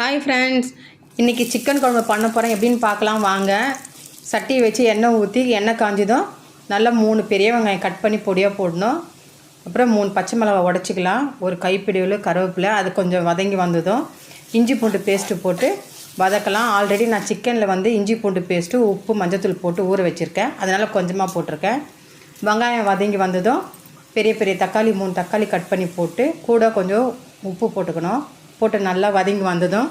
Hi friends இன்றைக்கி chicken குழம்பு பண்ண போகிறேன் எப்படின்னு பார்க்கலாம். வாங்க. சட்டியை வச்சு எண்ணெய் ஊற்றி எண்ணெய் காஞ்சதும் நல்லா மூணு பெரிய வெங்காயம் கட் பண்ணி பொடியாக போடணும். அப்புறம் மூணு பச்சை மிளகா உடச்சிக்கலாம். ஒரு கைப்பிடிவில் கருவேப்பிலை அது கொஞ்சம் வதங்கி வந்ததும் இஞ்சி பூண்டு பேஸ்ட்டு போட்டு வதக்கலாம். ஆல்ரெடி நான் சிக்கனில் வந்து இஞ்சி பூண்டு பேஸ்ட்டு உப்பு மஞ்சத்தூள் போட்டு ஊற வச்சுருக்கேன். அதனால் கொஞ்சமாக போட்டிருக்கேன். வெங்காயம் வதங்கி வந்ததும் பெரிய பெரிய தக்காளி மூணு தக்காளி கட் பண்ணி போட்டு கூட கொஞ்சம் உப்பு போட்டுக்கணும். போட்டு நல்லா வதங்கி வந்ததும்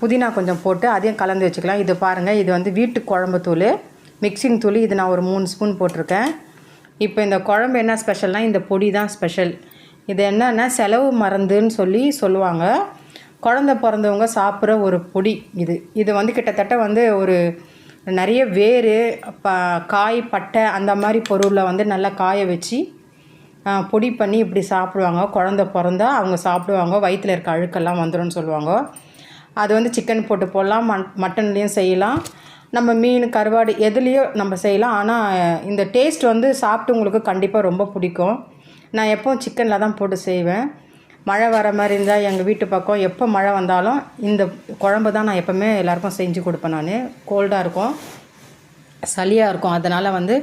புதினா கொஞ்சம் போட்டு அதையும் கலந்து வச்சுக்கலாம். இது பாருங்கள் இது வந்து வீட்டு குழம்பு தூள். மிக்சிங் தூள் இது நான் ஒரு மூணு ஸ்பூன் போட்டிருக்கேன். இப்போ இந்த குழம்பு என்ன ஸ்பெஷல்னால் இந்த பொடி தான் ஸ்பெஷல். இது என்னென்னா செலவு மருந்துன்னு சொல்லி சொல்லுவாங்க. குழந்த பிறந்தவங்க சாப்பிட்ற ஒரு பொடி இது. இது வந்து கிட்டத்தட்ட வந்து ஒரு நிறைய வேர் ப காய் பட்டை அந்த மாதிரி பொருளில் வந்து நல்லா காய வச்சு பொடி பண்ணி இப்படி சாப்பிடுவாங்க. குழந்த பிறந்தா அவங்க சாப்பிடுவாங்க. வயிற்றில் இருக்க அழுக்கெல்லாம் வந்துடும்னு சொல்லுவாங்க. அது வந்து சிக்கன் போட்டு போடலாம். மட் மட்டன்லேயும் செய்யலாம். நம்ம மீன் கருவாடு எதுலேயோ நம்ம செய்யலாம். ஆனால் இந்த டேஸ்ட் வந்து சாப்பிட்டவங்களுக்கு கண்டிப்பாக ரொம்ப பிடிக்கும். நான் எப்போவும் சிக்கனில் தான் போட்டு செய்வேன். மழை வர மாதிரி இருந்தால் எங்கள் வீட்டு பக்கம் எப்போ மழை வந்தாலும் இந்த குழம்பு தான் நான் எப்போவுமே எல்லாருக்கும் செஞ்சு கொடுப்பேன் நான். கோல்டாக இருக்கும். சளியாக இருக்கும். அதனால் வந்து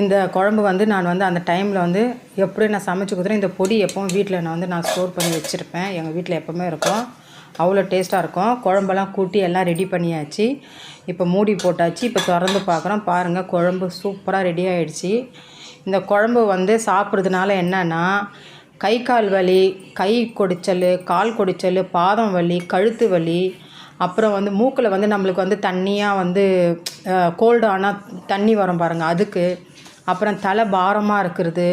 இந்த குழம்பு வந்து நான் வந்து அந்த டைமில் வந்து எப்படி நான் சமைச்சு கொடுத்துறேன். இந்த பொடி எப்பவும் வீட்டில் நான் வந்து நான் ஸ்டோர் பண்ணி வச்சுருப்பேன். எங்கள் வீட்டில் எப்போவுமே இருக்கும். அவ்வளோ டேஸ்ட்டாக இருக்கும். குழம்பெல்லாம் கூட்டி எல்லாம் ரெடி பண்ணியாச்சு. இப்போ மூடி போட்டாச்சு. இப்போ திறந்து பார்க்குறோம் பாருங்கள் குழம்பு சூப்பராக ரெடி ஆகிடுச்சி இந்த குழம்பு வந்து சாப்பிட்றதுனால என்னென்னா கை கால் வலி கை கொடிச்சல் கால் கொடிச்சல் பாதம் வலி கழுத்து வலி அப்புறம் வந்து மூக்கில் வந்து நம்மளுக்கு வந்து தண்ணியாக வந்து கோல்டு ஆனால் தண்ணி வரும் பாருங்கள் அதுக்கு. அப்புறம் தலை பாரமாக இருக்கிறது.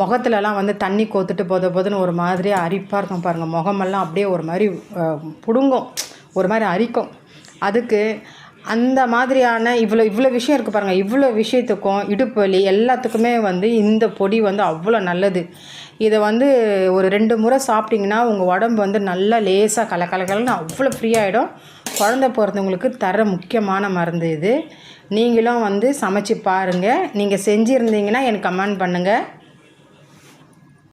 முகத்துலலாம் வந்து தண்ணி கோத்துட்டு போத போதுன்னு ஒரு மாதிரி அரிப்பாக இருக்கும் பாருங்கள் முகமெல்லாம் அப்படியே ஒரு மாதிரி பிடுங்கும். ஒரு மாதிரி அரிக்கும். அதுக்கு அந்த மாதிரியான இவ்வளோ இவ்வளோ விஷயம் இருக்குது பாருங்கள் இவ்வளோ விஷயத்துக்கும் இடுப்பு வலி எல்லாத்துக்குமே வந்து இந்த பொடி வந்து அவ்வளோ நல்லது. இதை வந்து ஒரு ரெண்டு முறை சாப்பிட்டிங்கன்னா உங்கள் உடம்பு வந்து நல்லா லேசாக கல கல கலன்னு அவ்வளோ ஃப்ரீயாகிடும் குழந்த பிறந்தவங்களுக்கு தர முக்கியமான மருந்து இது. நீங்களும் வந்து சமைச்சு பாருங்கள் நீங்கள் செஞ்சுருந்தீங்கன்னா எனக்கு கமெண்ட் பண்ணுங்கள்